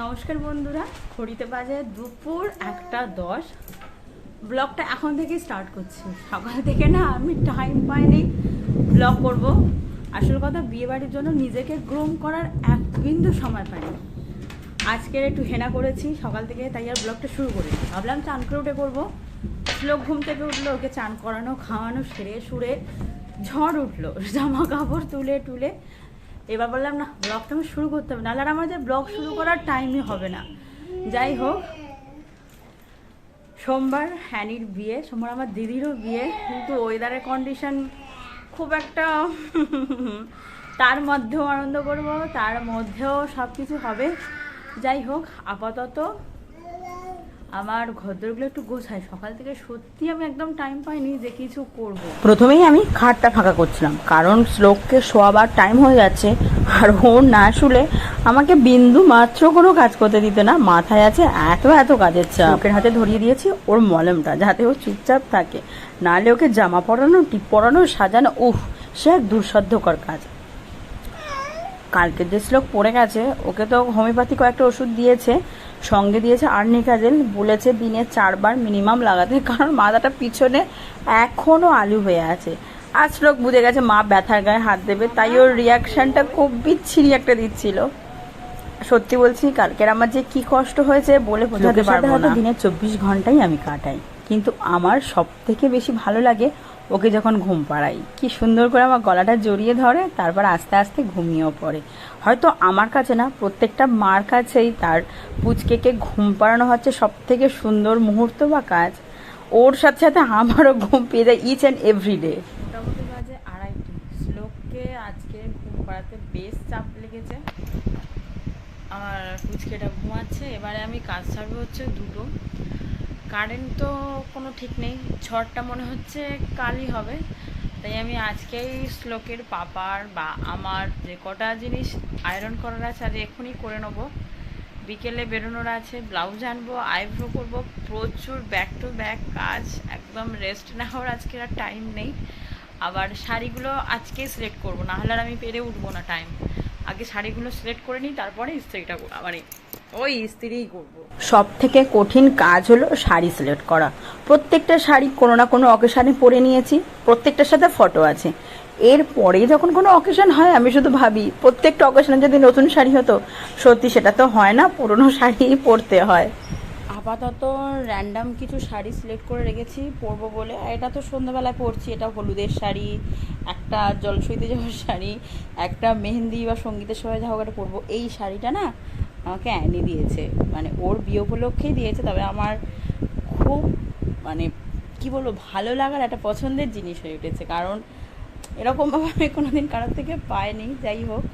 নমস্কার বন্ধুরা, ঘড়িতে বাজে দুপুর একটা দশ। ব্লগটা এখন থেকেই স্টার্ট করছি। সকাল থেকে না আমি টাইম পাইনি ব্লগ করব। আসল কথা বিয়ে বাড়ির জন্য নিজেকে গ্রোম করার এক বিন্দু সময় পাইনি। আজকের একটু হেনা করেছি সকাল থেকে, তাই আর ব্লগটা শুরু করি ভাবলাম চান করে উঠে করব শ্লোক ঘুম থেকে উঠল, ওকে চান করানো, খাওয়ানো, সেরে সুরে ঝড় উঠল। জামা কাপড় তুলে টুলে এবার বললাম, না, ব্লগটা আমি শুরু করতে হবে, নাহলে আর আমার যে ব্লগ শুরু করার টাইমই হবে না। যাই হোক, সোমবার হ্যানির বিয়ে, সোমবার আমার দিদিরও বিয়ে, কিন্তু ওয়েদারের কন্ডিশন খুব একটা তার মধ্যেও আনন্দ করব, তার মধ্যেও সব কিছু হবে। যাই হোক, আপাতত আমার ঘরদোরগুলো একটু গোছাই। সকাল থেকে সত্যি আমি একদম টাইম পাইনি যে কিছু করব। প্রথমেই আমি খাটটা ফাঁকা করছিলাম কারণ শ্লোককে শোয়াবার টাইম হয়ে যাচ্ছে আর ও না শুলে আমাকে বিন্দু মাত্র কোনো কাজ করতে দিতে না মাথায় আছে এত এত কাজের চাপ। ওকে হাতে ধরিয়ে দিয়েছি ওর মলমটা যাতে ও চুপচাপ থাকে। নাহলে ওকে জামা পরানো টিপ পরানো সাজানো উফ সে এক দুঃসাধ্যকর কাজ। কালকে যে শ্লোক পড়ে গেছে ওকে তো হোমিওপ্যাথি কয়েকটা ওষুধ দিয়েছে সঙ্গে দিয়েছে। আর্নিকাজেল বলেছে দিনে চারবার মিনিমাম লাগাতে কারণ মাথাটা পিছনে এখনও আলু হয়ে আছে। আজ শ্লোক বুঝে গেছে মা ব্যথার গায়ে হাত দেবে তাই ওর রিয়াকশনটা খুব বিচ্ছিরি একটা দিচ্ছিল। সত্যি বলছি কালকের আমার যে কি কষ্ট হয়েছে বলে বোঝাতে পারব না। দিনে চব্বিশ ঘন্টাই আমি কাটাই কিন্তু আমার সব থেকে বেশি ভালো লাগে ওকে যখন ঘুম পাড়াই। কি সুন্দর করে আমার গলাটা জড়িয়ে ধরে, তারপর আস্তে আস্তে ঘুমিয়েও পড়ে। হয়তো আমার কাছে না, প্রত্যেকটা মার কাছেই তার পুচকেকে ঘুম পাড়ানো হচ্ছে সব থেকে সুন্দর মুহূর্ত বা কাজ। ওর সাথে সাথে আমারও ঘুম পেয়ে যায় ইচ অ্যান্ড এভরি ডে মোটামুটি বাজে আড়াইটি শ্লোককে আজকে ঘুম পাড়াতে বেশ চাপ লেগেছে। আমার পুচকেটা ঘুমাচ্ছে, এবারে আমি কাজ ছাড়বো হচ্ছে দুটো। কারেন্ট তো কোনো ঠিক নেই। ঝড়টা মনে হচ্ছে কালই হবে। তাই আমি আজকেই শ্লোকের পাপার বা আমার যে কটা জিনিস আয়রন করার আছে, আজ এখনই করে নেব। বিকেলে বেরোনোর আছে ব্লাউজ আনব আইব্রো করব, প্রচুর ব্যাক টু ব্যাক কাজ, একদম রেস্ট নেওয়ার আজকে আর টাইম নেই। আবার শাড়িগুলো আজকেই সিলেক্ট করব না হলে আর আমি পেরে উঠবো না টাইম আগে শাড়িগুলো সিলেক্ট করে নিই, তারপরে ইস্ত্রিটা মানে ওই ইস্ত্রিই করব। সব থেকে কঠিন কাজ হলো শাড়ি সিলেক্ট করা। প্রত্যেকটা শাড়ি কোনো না কোনো অকেশানে পরে নিয়েছি প্রত্যেকটার সাথে ফটো আছে। এরপরে যখন কোনো অকেশন হয় আমি শুধু ভাবি প্রত্যেকটা অকেশনে যদি নতুন শাড়ি হতো সত্যি সেটা তো হয় না পুরনো শাড়ি পরতে হয়। আপাতত র্যান্ডাম কিছু শাড়ি সিলেক্ট করে রেখেছি পরবো বলে। এটা তো সন্ধ্যাবেলায় পরছি এটা হলুদের শাড়ি একটা জলসইতে যাওয়ার শাড়ি একটা মেহেন্দি বা সঙ্গীতের সময় যা হোক একটা পরবো। এই শাড়িটা না আমাকে অ্যানি দিয়েছে। মানে ওর বিয়ে উপলক্ষেই দিয়েছে, তবে আমার খুব মানে কি বলব, ভালো লাগার একটা পছন্দের জিনিস হয়ে উঠেছে। কারণ এরকমভাবে আমি কোনোদিন কারোর থেকে পাইনি, যাই হোক।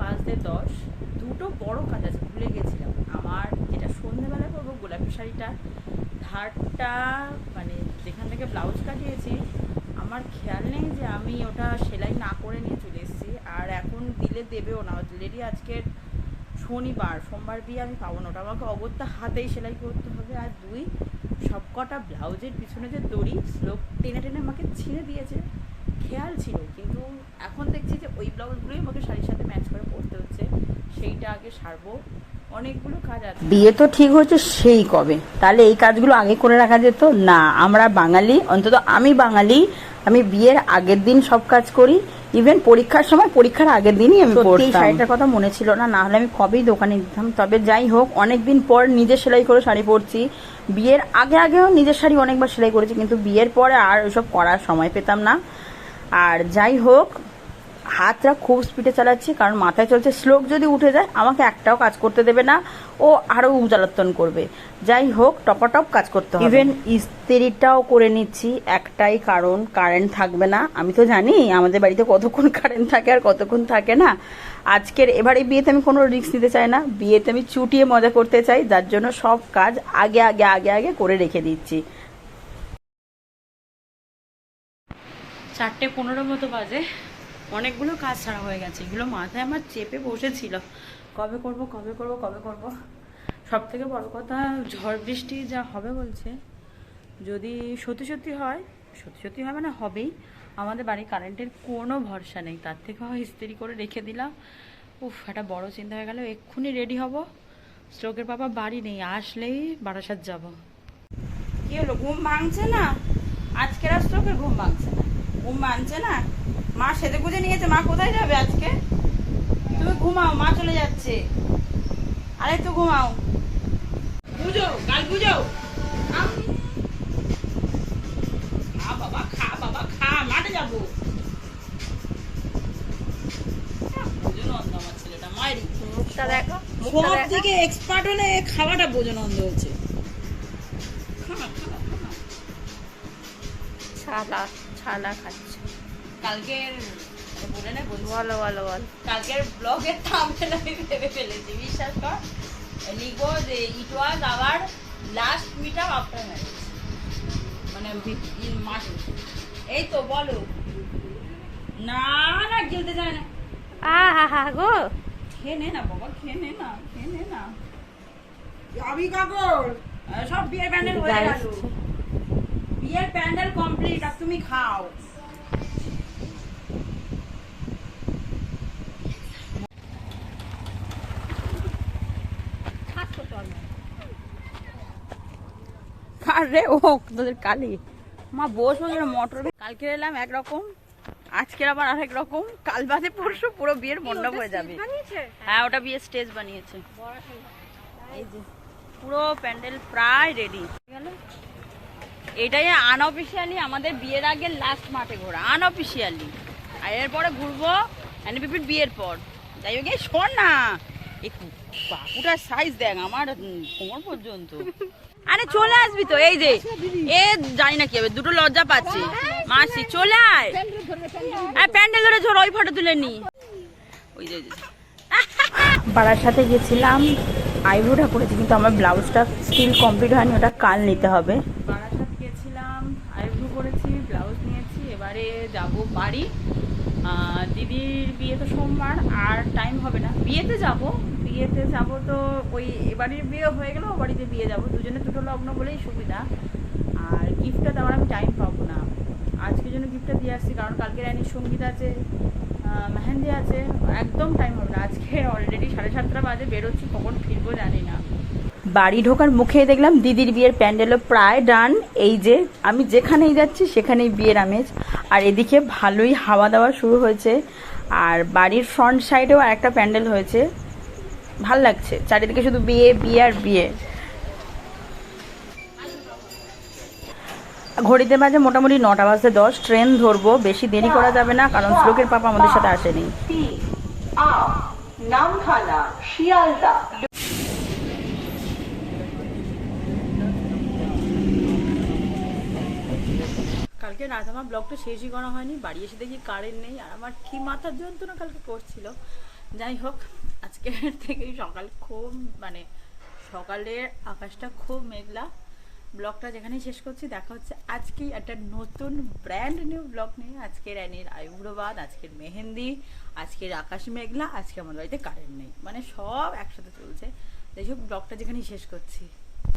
বাজতে দশ, দুটো বড় কাজ আছে, ভুলে গেছিলাম। আমার যেটা সন্ধ্যেবেলায় করব, গোলাপি শাড়িটা, ধারটা মানে যেখান থেকে ব্লাউজ কাটিয়েছি, আমার খেয়াল নেই যে আমি ওটা সেলাই না করে নিয়ে চলে এসেছি। আর এখন দিলে দেবেও না। অলরেডি আজকের শনিবার, সোমবার বিয়ে আমি পাবো না। ওটা আমাকে অগত্যা হাতেই সেলাই করতে হবে। আর দুই, সবকটা ব্লাউজের পিছনে যে দড়ি, স্লোপ টেনে টেনে আমাকে ছিঁড়ে দিয়েছে। খেয়াল ছিল, কিন্তু এখন দেখছি যে ওই ব্লাউজগুলোই আমাকে শাড়ির সাথে ম্যাচ করে পরতে হচ্ছে। সেইটা আগে সারবো। অনেকগুলো কাজ আছে। বিয়ে তো ঠিক হচ্ছে সেই কবে। তাহলে এই কাজগুলো আগে করে রাখা যেত? না, আমরা বাঙালি, অন্তত আমি বাঙালি আমি বিয়ের আগের দিন সব কাজ করি ইভেন পরীক্ষার সময় পরীক্ষার আগের দিনই আমি পড়তাম। শাড়িটার কথা মনে ছিল না না হলে আমি কবেই দোকানে দিতাম। তবে যাই হোক অনেক দিন পর নিজে সেলাই করে শাড়ি পরছি। বিয়ের আগে আগেও নিজের শাড়ি অনেকবার সেলাই করেছি কিন্তু বিয়ের পরে আর ওসব করার সময় পেতাম না। আর যাই হোক হাতটা খুব স্পিডে চালাচ্ছি কারণ মাথায় চলছে শ্লোক যদি উঠে যায় আমাকে একটাও কাজ করতে দেবে না ও আরও উজালাত্তন করবে। যাই হোক টপাটপ কাজ করতে হবে। ইভেন ইস্ত্রিটাও করে নিচ্ছি একটাই কারণ কারেন্ট থাকবে না। আমি তো জানি আমাদের বাড়িতে কতক্ষণ কারেন্ট থাকে আর কতক্ষণ থাকে না। আজকের এবারে বিয়েতে আমি কোনো রিস্ক নিতে চাই না। বিয়েতে আমি চুটিয়ে মজা করতে চাই যার জন্য সব কাজ আগে আগে আগে আগে করে রেখে দিচ্ছি। চারটে পনেরো মতো বাজে। অনেকগুলো কাজ ছাড়া হয়ে গেছে। এগুলো মাথায় আমার চেপে বসেছিল। কবে করব কবে করব কবে করব? সব থেকে বড় কথা, ঝড় বৃষ্টি যা হবে বলছে, যদি সত্যি সত্যি হয়, সত্যি সত্যি হয় মানে হবেই। আমাদের বাড়ি কারেন্টের কোনো ভরসা নেই। তার থেকে হয় ইস্ত্রি করে রেখে দিলাম। উফ, একটা বড় চিন্তা হয়ে গেল, এক্ষুনি রেডি হব। স্ট্রোকের বাবা বাড়ি নেই, আসলেই বারাসাত যাব। কি হলো, ঘুম ভাঙছে না? আজকের আর শ্লোকের ঘুম ভাঙছে না। ঘুম ভাঙছে না? মা গুজে নিয়েছে। মা কোথায় যাবে আজকে? তুমি ঘুমাও মা চলে যাচ্ছে। আরে একটু ঘুমাও। বুঝো বুঝো খা বাবা খা বাবা খা মাঠে যাব। সব এক্সপার্ট হলে খাওয়াটা বোঝানন্দ হচ্ছে। খানা ছালা খাচ্ছে। কালকের বলে না বলো বলো বলো। কালকের ব্লগের থাম্বনেল আমি ভেবে ফেলেছি বিশ্বাস কর। লিখব যে it was our last meet up after marriage মানে ইন মাস। এই তো বলো। না না গেলতে যায় না। আহা হা গো। খেয়ে নে না বাবা খেয়ে নে না খেয়ে নে। না আমি কাকর সব বিয়ের প্যান্ডেল হয়ে গেল। বিয়ের প্যান্ডেল কমপ্লিট আর তুমি খাও আরে ও তোদের কালি। মা বস বসে মটর কালকে এলাম একরকম আজকের আবার আরেক রকম। কাল বাদে পরশু পুরো বিয়ের মণ্ডপ হয়ে যাবে। হ্যাঁ ওটা বিয়ের স্টেজ বানিয়েছে। এই যে পুরো প্যান্ডেল প্রায় রেডি এটাই আনঅফিসিয়ালি আমাদের বিয়ের আগে লাস্ট মাঠে ঘোরা আনঅফিসিয়ালি আর এরপরে ঘুরবো অ্যানিপিপির বিয়ের পর। যাই হোক, এই শোন না, এই কাকুটার সাইজ দেখ, আমার কোমর পর্যন্ত। আরে চলে আসবি তো, এই যে, এ জানি না কি হবে, দুটো লজ্জা পাচ্ছি। মাসি, চলে আয়। প্যান্ডেল ধরে ঝোর ওই ফটো তুলে নি। ওই যে পাড়ার সাথে গেছিলাম আইব্রোটা করেছি, কিন্তু আমার ব্লাউজটা স্টিল কমপ্লিট হয়নি, ওটা কাল নিতে হবে। যাব বাড়ি। দিদির বিয়ে তো সোমবার, আর টাইম হবে না। বিয়েতে যাব বিয়েতে যাব তো ওই এবারের বিয়ে হয়ে গেল ও বাড়িতে বিয়ে যাব। দুজনে দুটো লগ্ন বলেই সুবিধা। আর গিফটটা দেওয়ার আমি টাইম পাবো না। আজকের জন্য গিফটটা দিয়ে আসছি, কারণ কালকে রানির সংগীত আছে মেহেন্দি আছে, একদম টাইম হবে না। আজকে অলরেডি সাড়ে সাতটা বাজে, বেরোচ্ছি, কখন ফিরবো জানি না। বাড়ি ঢোকার মুখে দেখলাম দিদির বিয়ের প্যান্ডেলও প্রায় ডান। এই যে আমি যেখানেই যাচ্ছি সেখানেই বিয়ের আমেজ। আর এদিকে ভালোই হাওয়া দাওয়া শুরু হয়েছে। আর বাড়ির ফ্রন্ট সাইডেও একটা প্যান্ডেল হয়েছে। ভালো লাগছে। চারিদিকে শুধু বিয়ে বিয়ে আর বিয়ে। ঘড়িতে বাজে মোটামুটি নটা বাজতে দশ। ট্রেন ধরবো। বেশি দেরি করা যাবে না, কারণ শ্লোকের পাপা আমাদের সাথে আসেনি। শিয়ালদা। কালকে রাত আমার ব্লগটা শেষই করা হয়নি, বাড়ি এসে দেখি কারেন্ট নেই, আর আমার কি মাথার যন্ত্রণা কালকে করছিল। যাই হোক, আজকে থেকেই সকাল খুব মানে সকালের আকাশটা খুব মেঘলা। ব্লগটা যেখানেই শেষ করছি, দেখা হচ্ছে আজকেই একটা নতুন ব্র্যান্ড নিউ ব্লগ নিয়ে। আজকের রানীর আইবুড়োবাদ আজকের মেহেন্দি আজকের আকাশ মেঘলা, আজকে আমার বাড়িতে কারেন্ট নেই। মানে সব একসাথে চলছে। যাই হোক, ব্লগটা যেখানেই শেষ করছি।